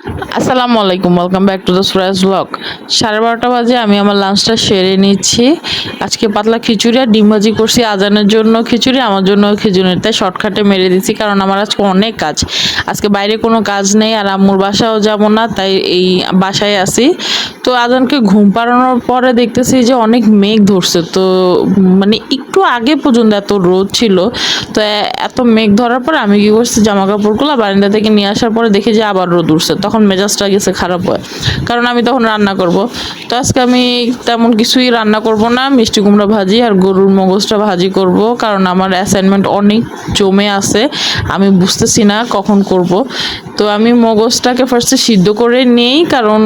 আসসালামু আলাইকুম welcome back to the Suraj blog সাড়ে বারোটা বাজে, আমি আমার লাঞ্চটা সেরে নিচ্ছি। আজকে পাতলা খিচুড়ি আর ডিম ভাজি করছি আজানের জন্য খিচুড়ি, আমার জন্য খিচুড়ি তাই শর্টকাটে মেরে দিচ্ছি, কারণ আমার আজকে অনেক কাজ। আজকে বাইরে কোনো কাজ নেই আর আম্মুর বাসাও যাব না, তাই এই বাসায় আছি। তো আজানকে ঘুম পাড়ানোর পরে দেখতেছি যে অনেক মেঘ ধরছে। তো মানে একটু আগে পর্যন্ত এত রোদ ছিল, তো এত মেঘ ধরার পর আমি কি করছি জামা কাপড়গুলো বারান্দা থেকে নিয়ে আসার পরে দেখি যে আবার রোদ উঠছে। তখন মেজাজটা গেছে খারাপ হয়, কারণ আমি তখন রান্না করব। তো আজকে আমি তেমন কিছুই রান্না করব না, মিষ্টি কুমড়া ভাজি আর গরুর মগজটা ভাজি করব, কারণ আমার অ্যাসাইনমেন্ট অনেক জমে আছে, আমি বুঝতেছি না কখন করব। তো আমি মগজটাকে ফার্স্টে সিদ্ধ করে নেই, কারণ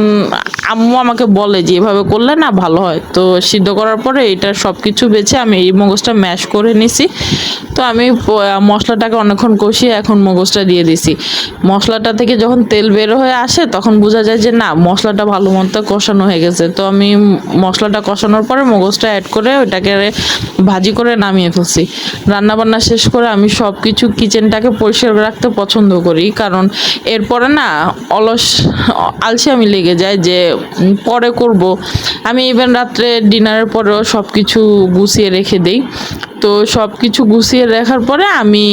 আম্মু আমাকে বলে যে, এভাবে করলে না ভালো হয়। তো সিদ্ধ করার পরে এটা সব কিছু বেছে আমি এই মগজটা ম্যাশ করে নিছি। তো আমি মশলাটাকে অনেকক্ষণ কষিয়ে এখন মগজটা দিয়ে দিছি। মশলাটা থেকে যখন তেল বের হয়ে আসে, তখন বোঝা যায় যে, না, মশলাটা ভালো মতো কষানো হয়ে গেছে। তো আমি মশলাটা কষানোর পরে মগজটা অ্যাড করে ওইটাকে ভাজি করে নামিয়ে ফেলছি। রান্না বান্না শেষ করে আমি সব কিছু কিচেনটাকে পরিষ্কার রাখতে পছন্দ করি। কারণ এরপরে না অলস, আলসে আমি লেগে যায় যে পরে করব। আমি ইভেন রাত্রে ডিনারের পরেও সব কিছু গুছিয়ে রেখে দেই। তো সব কিছু গুছিয়ে রাখার পরে আমি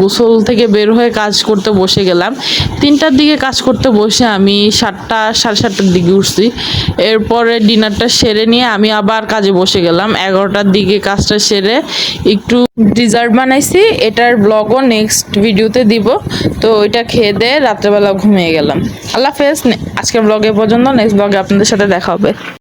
গোসল থেকে বের হয়ে কাজ করতে বসে গেলাম। তিনটার দিকে কাজ করতে বসে আমি সাতটা, সাড়ে সাতটার দিকে উঠছি। এরপরে ডিনারটা সেরে নিয়ে আমি আবার কাজে বসে গেলাম। এগারোটার দিকে কাজটা সেরে একটু ডিজার্ট বানাইছি। এটার ব্লগও নেক্সট ভিডিওতে দিব। তো ওইটা খেয়ে দিয়ে রাত্রেবেলা ঘুমিয়ে গেলাম। আল্লাহ হাফেজ। আজকের ব্লগে পর্যন্ত। নেক্সট ব্লগে আপনাদের সাথে দেখা হবে।